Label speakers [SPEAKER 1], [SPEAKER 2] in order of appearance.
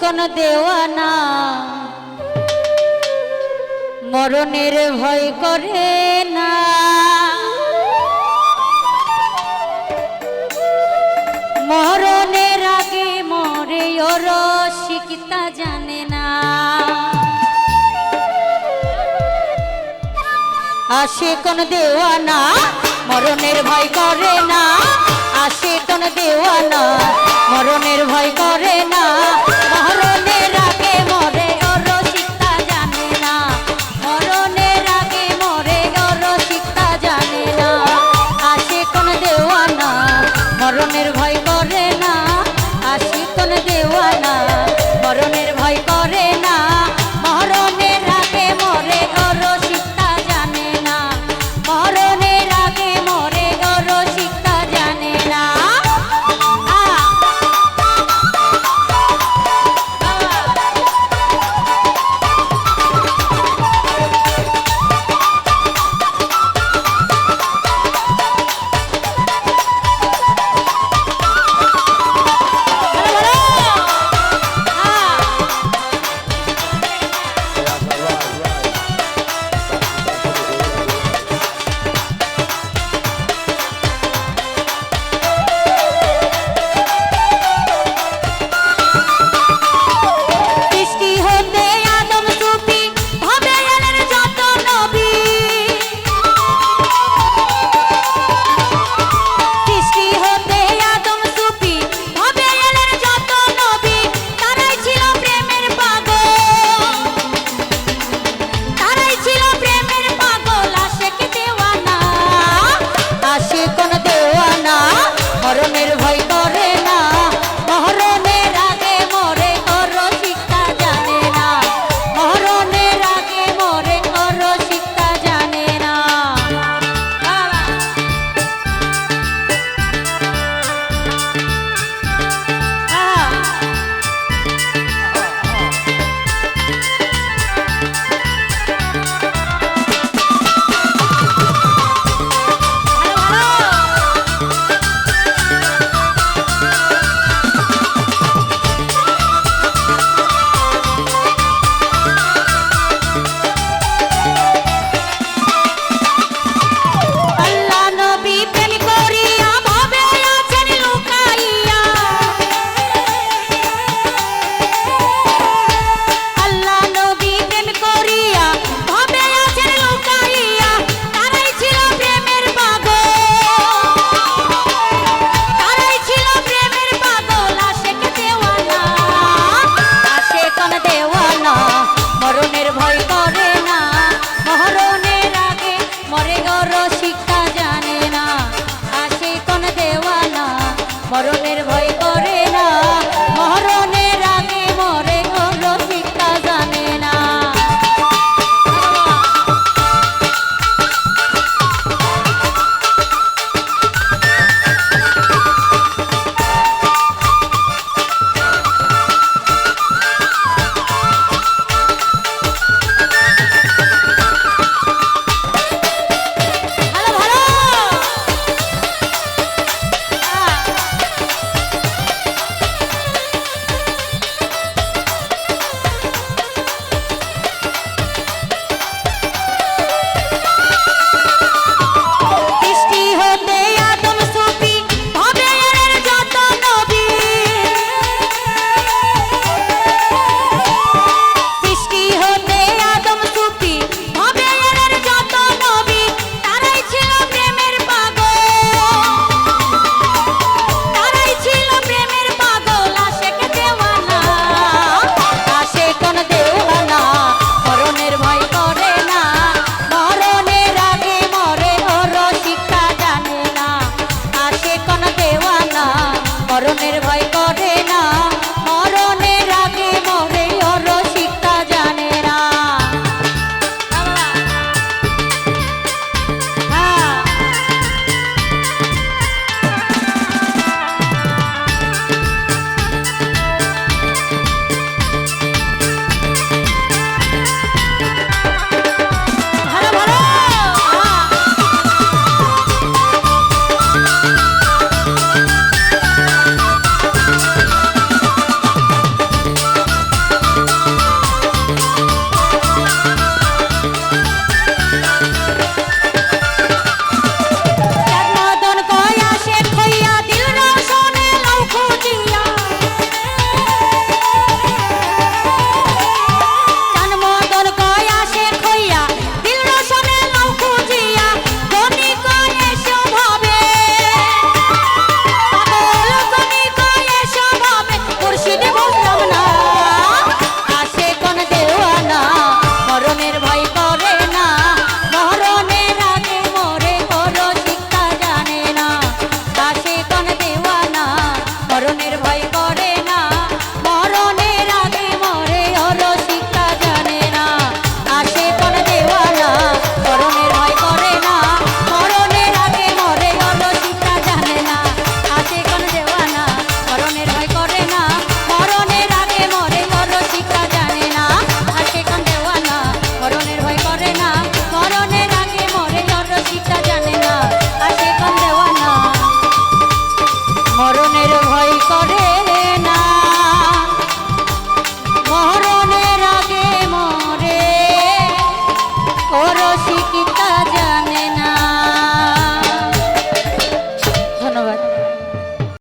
[SPEAKER 1] কোন দেওয়ানা। মরণের ভয় করে না। মরণের আগে মরে ওর শিকিতা জানে না। আসে কোন দেওয়ানা, মরণের ভয় করে না। আসে কোন দেওয়ানা, মরণের ভয় করে না।